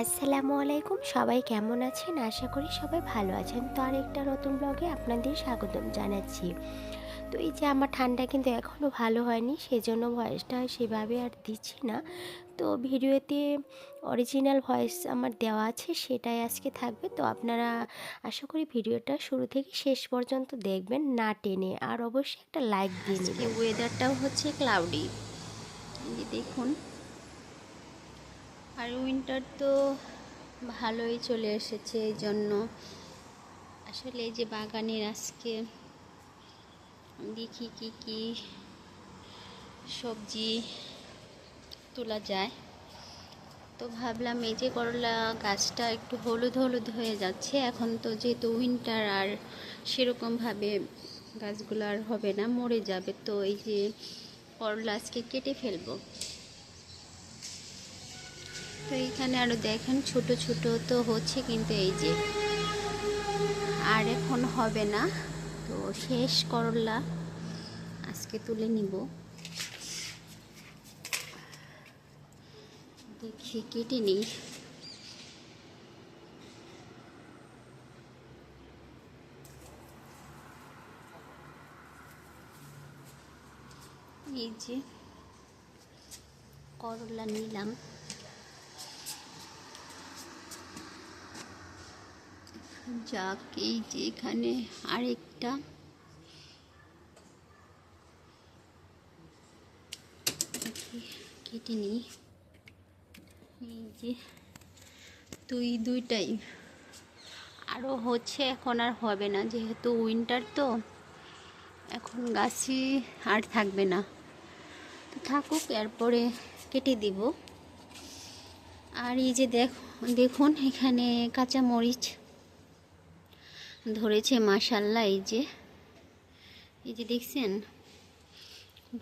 আসসালামু আলাইকুম সবাই কেমন আছেন? আশা করি সবাই ভালো আছেন। তো আরেকটা নতুন ব্লগে আপনাদের স্বাগতম জানাচ্ছি। তো এই যে আমার ঠান্ডা কিন্তু এখনও ভালো হয়নি সেজন্য ভয়েসটা সেভাবে আর দিচ্ছি না। তো ভিডিওতে অরিজিনাল ভয়েস আমার দেওয়া আছে সেটাই আজকে থাকবে। তো আপনারা আশা করি ভিডিওটা শুরু থেকে শেষ পর্যন্ত দেখবেন না টেনে। আর অবশ্যই একটা লাইক দিয়ে নেবেন। ওয়েদারটাও হচ্ছে ক্লাউডি দেখুন আর উইন্টার তো ভালোই চলে এসেছে এই জন্য। আসলে এই যে বাগানের আজকে দেখি কি কি সবজি তোলা যায়। তো ভাবলাম এই যে করলা গাছটা একটু হলুদ হলুদ হয়ে যাচ্ছে। এখন তো যেহেতু উইন্টার আর সেরকমভাবে গাছগুলো আর হবে না, মরে যাবে। তো এই যে করলা আজকে কেটে ফেলব। তো এখানে আরও দেখেন, ছোট ছোট তো হচ্ছে কিন্তু এই যে আর এখন হবে না। তো শেষ করলা, আজকে তুলে নিব। দেখি, কেটে নিই। এই যে করলা নিলাম। যাক এই যে এখানে আরেকটা কেটে নিই। এই যে দুই দুইটাই। আরও হচ্ছে এখন আর হবে না, যেহেতু উইন্টার তো, এখন গাছই আর থাকবে না। তো থাকুক, এরপরে কেটে দিব। আর এই যে দেখ, দেখুন এখানে কাঁচা মরিচ ধরেছে, মাশাল্লাহ, এই যে। এই যে দেখছেন?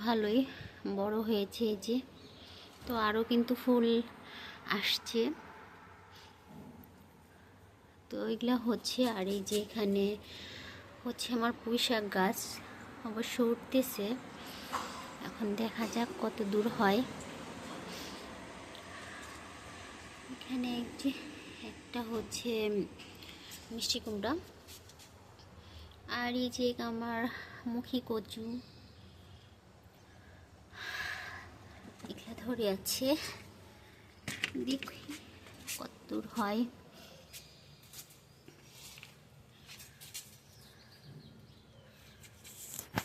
ভালোই বড় হয়েছে এই যে। তো আরও কিন্তু ফুল আসছে। তো এগুলা হচ্ছে, আর এই যে এখানে হচ্ছে আমার পুঁই শাক গাছ। অবশ্য উঠতেছে। এখন দেখা যাক কত দূর হয়। এখানে একটা হচ্ছে মিষ্টি কুমড়া। আর এই যে আমার মুখী কচু। এগুলা ধরে আছে। দেখি কত দূর হয়।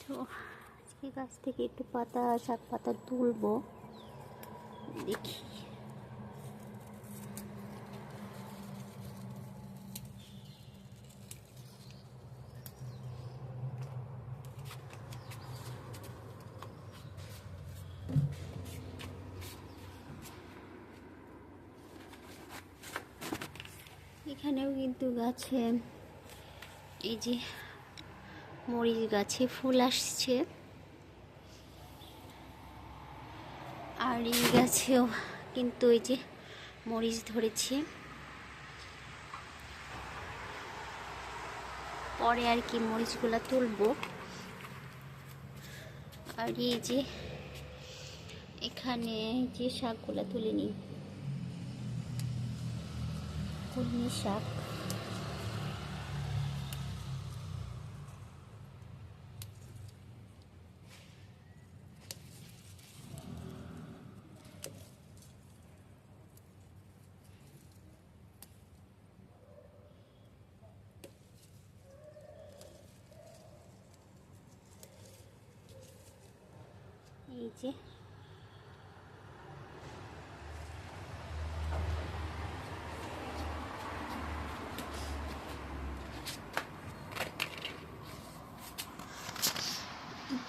তো আজকে গাছ থেকে একটু পাতা, শাক পাতা তুলবো। দেখি। এখানেও কিন্তু গাছে, এই যে মরিচ গাছে ফুল আসছে। আর এই গাছেও কিন্তু এই যে মরিচ ধরেছে। পরে আর কি মরিচগুলো তুলবো। আর এই যে এখানে যে শাকগুলো তুলে নিই। কলমি শাক এই যে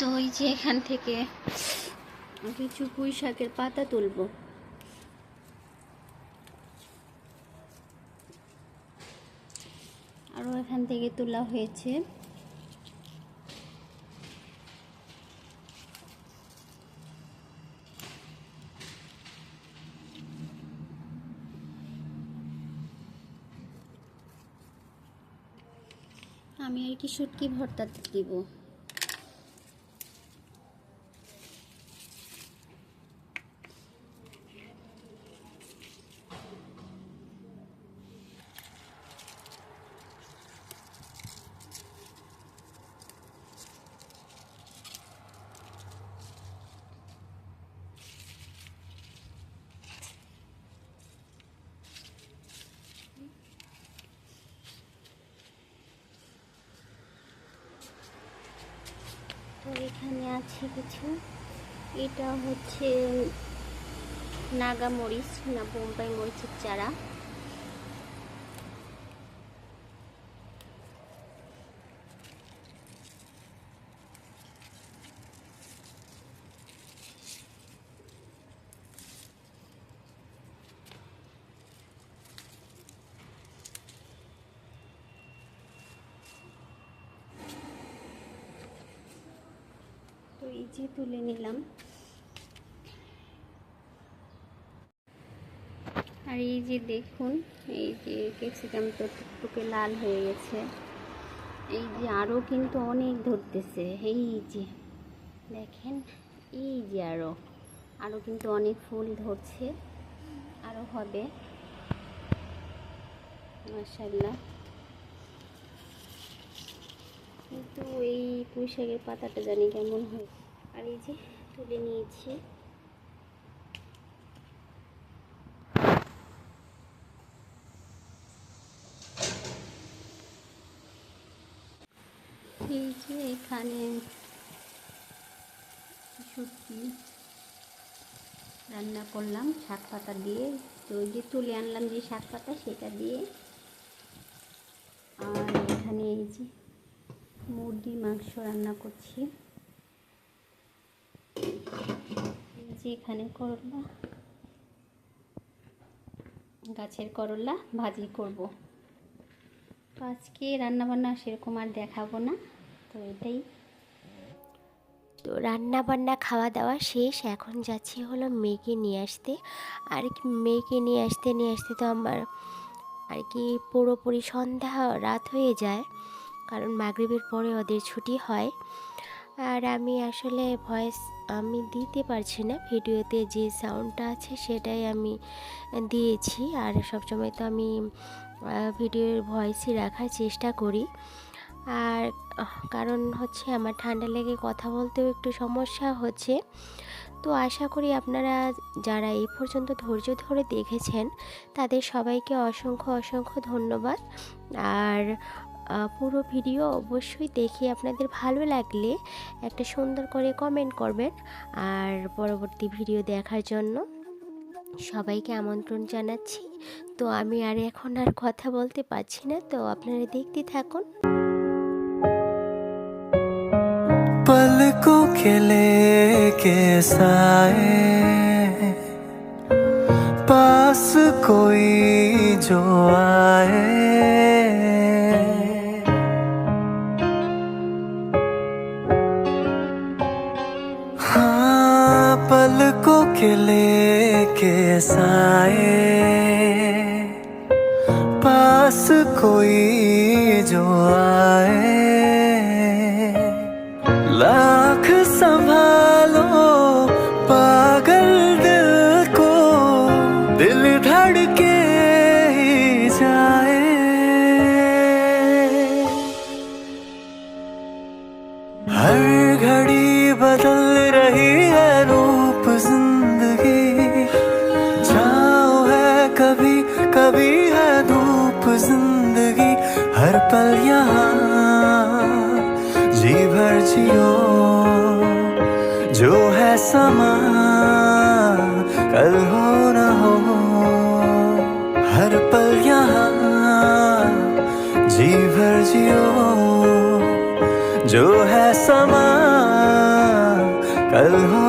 তো এই যে এখান থেকে কিছু পুঁই শাকের পাতা তুলবো। আরও এখান থেকে তোলা হয়েছে। আমি আর কি শুটকি ভর্তা দিব। এখানে আছে কিছু। এটা হচ্ছে নাগা মরিচ না বোম্বাই মরিচের চারা। এই যে তুলে নিলাম। আর এই যে দেখুন, এই যে ক্যাপসিকাম তো টুকটুকে লাল হয়ে গেছে। এই যে আরও কিন্তু অনেক ধরতেছে। এই যে দেখেন, এই যে আরও আরও কিন্তু অনেক ফুল ধরছে। আরও হবে। মাশাল্লাহ কিন্তু এই পুঁই শাকের পাতাটা জানি কেমন হয় আর এই যে তুলে নিয়েছি। এই যে এখানে শুটকি রান্না করলাম, শাক পাতা দিয়ে। তো যে তুলে আনলাম যে শাক পাতা, সেটা দিয়ে। আর এখানে এই যে মুরগি মাংস রান্না করছি। এখানে করলা, গাছের করলা ভাজি করব। তো আজকে রান্নাবান্না সেরকম আর দেখাবো না, তো এটাই। তো রান্না বান্না খাওয়া দাওয়া শেষ, এখন যাচ্ছি হলো মেয়েকে নিয়ে আসতে। আর কি মেয়েকে নিয়ে আসতে নিয়ে আসতে তো আমার আর কি পুরোপুরি সন্ধ্যা রাত হয়ে যায়, কারণ মাগরিবের পরে ওদের ছুটি হয়। আর আমি আসলে ভয়েস আমি দিতে পারছি না। ভিডিওতে যে সাউন্ডটা আছে সেটাই আমি দিয়েছি। আর সবসময় তো আমি ভিডিওর ভয়েসই রাখার চেষ্টা করি। আর কারণ হচ্ছে আমার ঠান্ডা লেগে কথা বলতেও একটু সমস্যা হচ্ছে। তো আশা করি আপনারা যারা এই পর্যন্ত ধৈর্য ধরে দেখেছেন, তাদের সবাইকে অসংখ্য অসংখ্য ধন্যবাদ। আর পুরো ভিডিও অবশ্যই দেখে আপনাদের ভালো লাগলে একটা সুন্দর করে কমেন্ট করবেন আর পরবর্তী ভিডিও দেখার জন্য সবাইকে আমন্ত্রণ জানাচ্ছি তো আমি আর এখন আর কথা বলতে পারছি না তো আপনারা দেখতে থাকুন पलकों के लेके साए पास कोई जो आए लेके साए पास कोई जो आए। लाख संभालो पागल दिल को, दिल धड़के ही जाए। हर घड़ी बदल कभी है धूप ज़िंदगी, हर पल यहाँ। जी भर जियो, जो है समा, कल हो न हो। हर पल यहाँ, जी भर जियो, जो है समा, कल हो